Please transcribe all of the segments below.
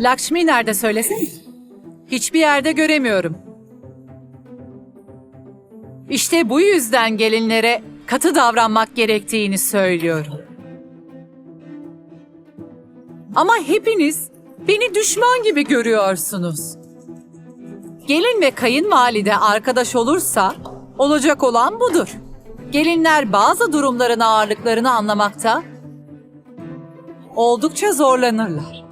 Lakshmi nerede söylesene? Hiçbir yerde göremiyorum. İşte bu yüzden gelinlere katı davranmak gerektiğini söylüyorum. Ama hepiniz beni düşman gibi görüyorsunuz. Gelin ve kayınvalide arkadaş olursa olacak olan budur. Gelinler bazı durumların ağırlıklarını anlamakta oldukça zorlanırlar.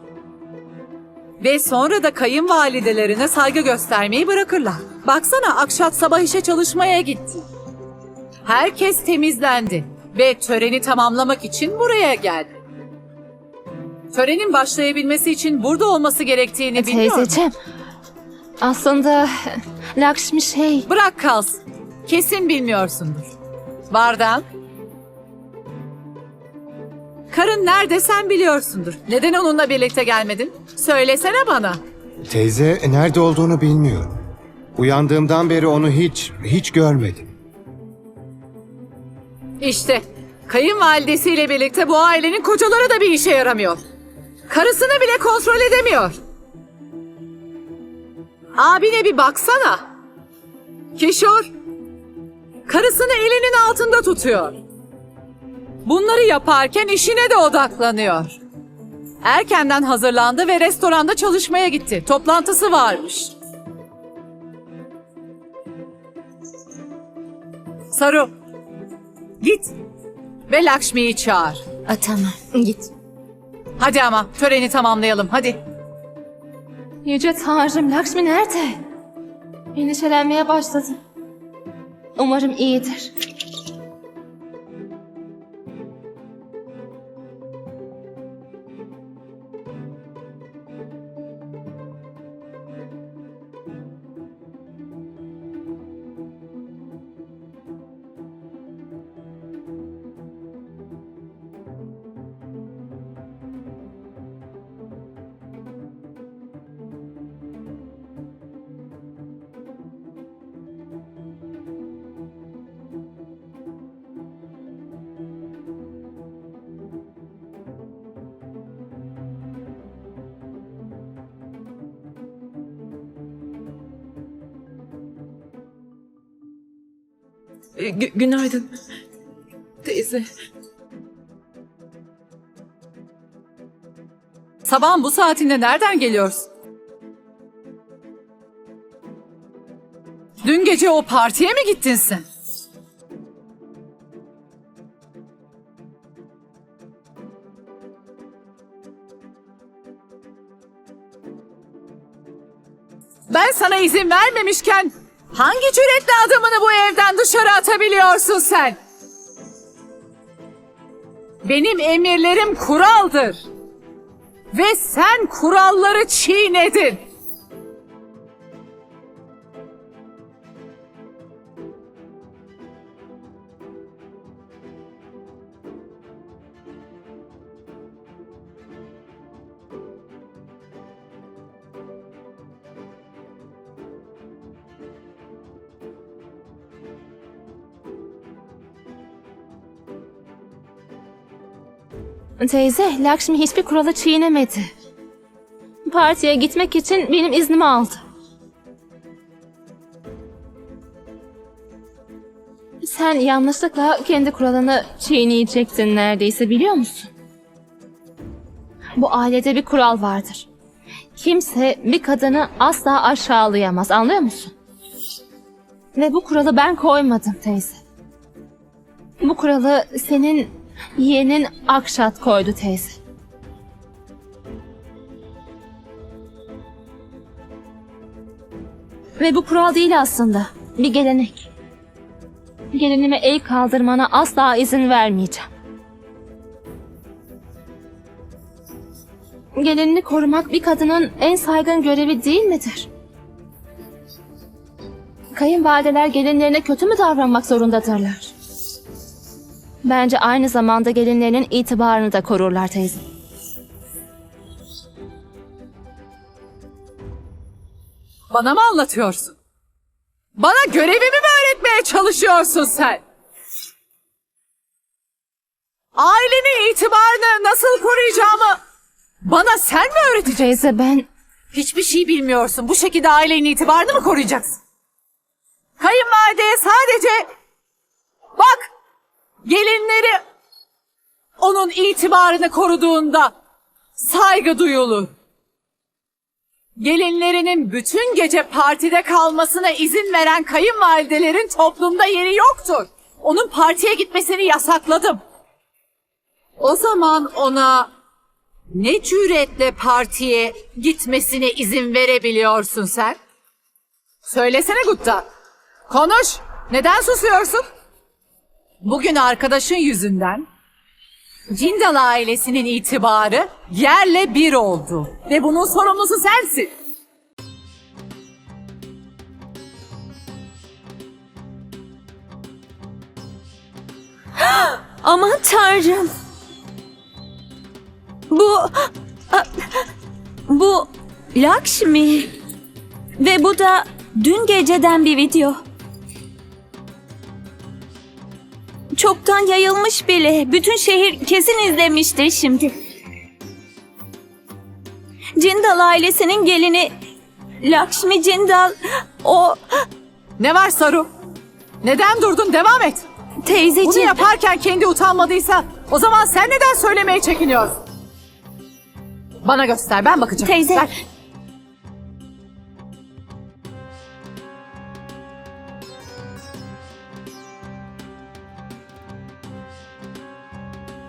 Ve sonra da kayınvalidelerine saygı göstermeyi bırakırlar. Baksana Akşat sabah işe çalışmaya gitti. Herkes temizlendi ve töreni tamamlamak için buraya geldi. Törenin başlayabilmesi için burada olması gerektiğini biliyorum. Teyzeciğim. Aslında Lakşmi şey... Bırak kalsın. Kesin bilmiyorsundur. Vardan. Karın nerede sen biliyorsundur. Neden onunla birlikte gelmedin? Söylesene bana. Teyze nerede olduğunu bilmiyorum. Uyandığımdan beri onu hiç, hiç görmedim. İşte kayınvalidesiyle birlikte bu ailenin kocaları da bir işe yaramıyor. Karısını bile kontrol edemiyor. Abine bir baksana. Kişor. Karısını elinin altında tutuyor. Bunları yaparken işine de odaklanıyor. Erkenden hazırlandı ve restoranda çalışmaya gitti. Toplantısı varmış. Saru, git ve Lakshmi'yi çağır. A, tamam git. Hadi ama töreni tamamlayalım hadi. Yüce Tanrım Lakşmi nerede? Endişelenmeye başladım. Umarım iyidir. E, gü- günaydın. Teyze. Sabahın bu saatinde nereden geliyorsun? Dün gece o partiye mi gittin sen? Ben sana izin vermemişken hangi cüretle adamını bu evden dışarı atabiliyorsun sen? Benim emirlerim kuraldır. Ve sen kuralları çiğnedin. Teyze Lakşmi hiçbir kuralı çiğnemedi. Partiye gitmek için benim iznimi aldı. Sen yanlışlıkla kendi kuralını çiğneyecektin neredeyse biliyor musun? Bu ailede bir kural vardır. Kimse bir kadını asla aşağılayamaz anlıyor musun? Ve bu kuralı ben koymadım teyze. Bu kuralı senin yeğenin Akşat koydu teyze. Ve bu kural değil aslında. Bir gelenek. Gelinime el kaldırmana asla izin vermeyeceğim. Gelinini korumak bir kadının en saygın görevi değil midir? Kayınvalideler gelinlerine kötü mü davranmak zorundadırlar? Bence aynı zamanda gelinlerinin itibarını da korurlar teyze. Bana mı anlatıyorsun? Bana görevimi mi öğretmeye çalışıyorsun sen? Ailenin itibarını nasıl koruyacağımı Bana sen mi öğreteceksin? Teyze ben Hiçbir şey bilmiyorsun. Bu şekilde ailenin itibarını mı koruyacaksın? Kayınvalideye sadece bak gelinleri onun itibarını koruduğunda saygı duyulur. Gelinlerinin bütün gece partide kalmasına izin veren kayınvalidelerin toplumda yeri yoktur. Onun partiye gitmesini yasakladım. O zaman ona ne cüretle partiye gitmesine izin verebiliyorsun sen? Söylesene Gutta. Konuş. Neden susuyorsun? Bugün arkadaşın yüzünden Cindal ailesinin itibarı yerle bir oldu. Ve bunun sorumlusu sensin. Aman tanrım. Bu... Bu Lakshmi. Ve bu da dün geceden bir video. Çoktan yayılmış bile. Bütün şehir kesin izlemiştir şimdi. Cindal ailesinin gelini Lakshmi Cindal o Ne var Saru? Neden durdun? Devam et. Bunu teyzeciğim yaparken kendi utanmadıysa o zaman sen neden söylemeye çekiniyorsun? Bana göster ben bakacağım. Teyze. Ver.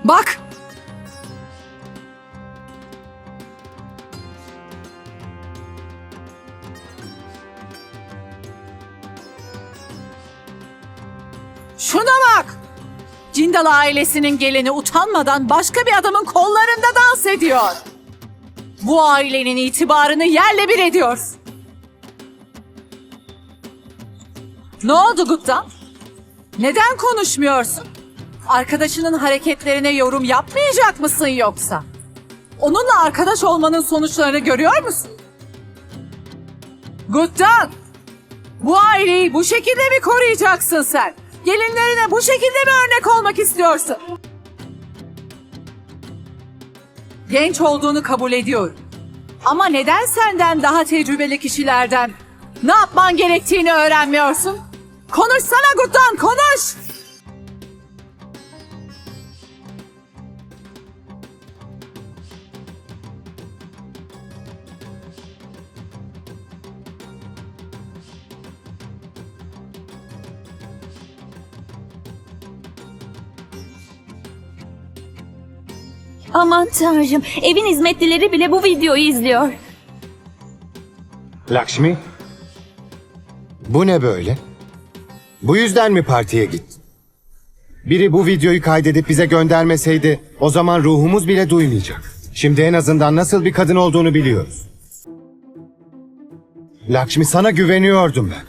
Bak. Şuna bak. Cindal ailesinin gelini utanmadan başka bir adamın kollarında dans ediyor. Bu ailenin itibarını yerle bir ediyor. Ne oldu Gupta? Neden konuşmuyorsun? Arkadaşının hareketlerine yorum yapmayacak mısın yoksa? Onunla arkadaş olmanın sonuçlarını görüyor musun? Gupta! Bu aileyi bu şekilde mi koruyacaksın sen? Gelinlerine bu şekilde mi örnek olmak istiyorsun? Genç olduğunu kabul ediyorum. Ama neden senden daha tecrübeli kişilerden ne yapman gerektiğini öğrenmiyorsun? Konuşsana Guttan konuş! Aman tanrım evin hizmetlileri bile bu videoyu izliyor. Lakshmi? Bu ne böyle? Bu yüzden mi partiye gittin? Biri bu videoyu kaydedip bize göndermeseydi o zaman ruhumuz bile duymayacak. Şimdi en azından nasıl bir kadın olduğunu biliyoruz. Lakshmi sana güveniyordum ben.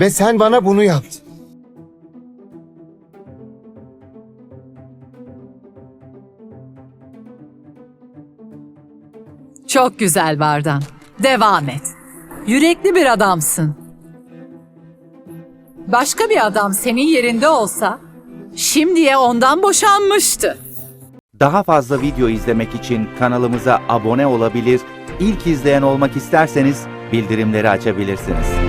Ve sen bana bunu yaptın. Çok güzel Bardan. Devam et. Yürekli bir adamsın. Başka bir adam senin yerinde olsa şimdiye ondan boşanmıştı. Daha fazla video izlemek için kanalımıza abone olabilir, ilk izleyen olmak isterseniz bildirimleri açabilirsiniz.